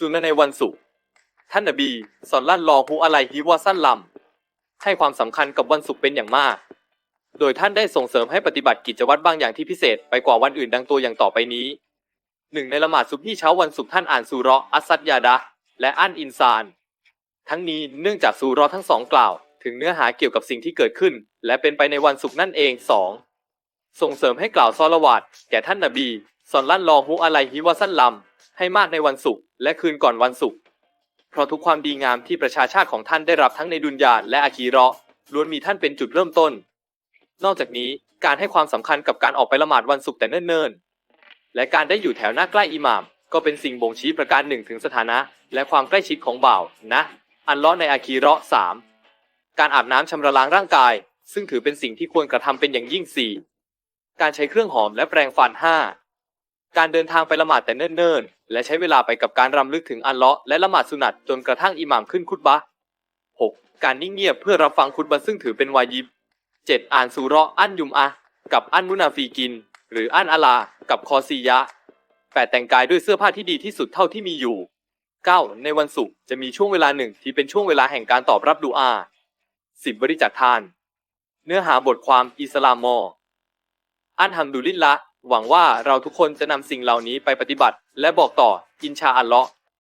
สุนในวันศุกร์ท่านนบีสอนลั่นลอฮูอะไลฮิวะสั้นลำให้ความสำคัญกับวันศุกร์เป็นอย่างมาก โดยท่านได้ส่งเสริมให้ปฏิบัติกิจวัตรบางอย่างที่พิเศษไปกว่าวันอื่นดังตัวอย่างต่อไปนี้หนึ่งในละหมาดซุบฮีเช้าวันศุกร์ท่านอ่านซูราะห์อัสซัดยาดะและอันอินซาน ทั้งนี้เนื่องจากซูราะห์ทั้งสองกล่าว ถึงเนื้อหาเกี่ยวกับสิ่งที่เกิดขึ้น และเป็นไปในวันศุกร์นั่นเองสองส่งเสริมให้กล่าวซอละวาดแก่ท่านนบีสอนลั่นลองฮุอะไลฮิวะซัลลัม ให้มากในวันศุกร์และคืนก่อนวันศุกร์เพราะทุกความดีงามที่ประชาชาติของท่านได้รับทั้งในดุนยาและอาคีเราะล้วนมีท่านเป็นจุดเริ่มต้น นอกจากนี้การให้ความสำคัญกับการออกไปละหมาดวันศุกร์แต่เนิ่นๆ และการได้อยู่แถวหน้าใกล้อิหม่าม ก็เป็นสิ่งบ่งชี้ประการหนึ่งถึงสถานะ และความใกล้ชิดของบ่าวนะ อันลาะในอาคีเราะสามการอาบน้ำชำระล้างร่างกาย ซึ่งถือเป็นสิ่งที่ควรกระทำเป็นอย่างยิ่งสี่การใช้เครื่องหอมและแปรงฟันห้า การเดินทางไปละหมาดแต่เนิ่นๆ และใช้เวลาไปกับการรำลึกถึงอัลเลาะห์และละหมาดสุนัตจนกระทั่งอิหม่ามขึ้นคุตบะห์ 6. การนิ่งเงียบเพื่อรับฟังคุตบะซึ่งถือเป็นวาญิบ 7. อ่านซูเราะอันยุมอะกับอันมุนาฟีกิน หรืออันอาลา กับคอซียะ 8. แต่งกายด้วยเสื้อผ้าที่ดีที่สุดเท่าที่มีอยู่ 9. ในวันศุกร์จะมีช่วงเวลาหนึ่งที่เป็นช่วงเวลาแห่งการตอบรับดุอา 10. บริจาคทาน เนื้อหาบทความอิสลามมออันฮัมดุลิลละ หวังว่าเราทุกคนจะนำสิ่งเหล่านี้ไปปฏิบัติ และบอกต่ออินชาอัลเลาะห์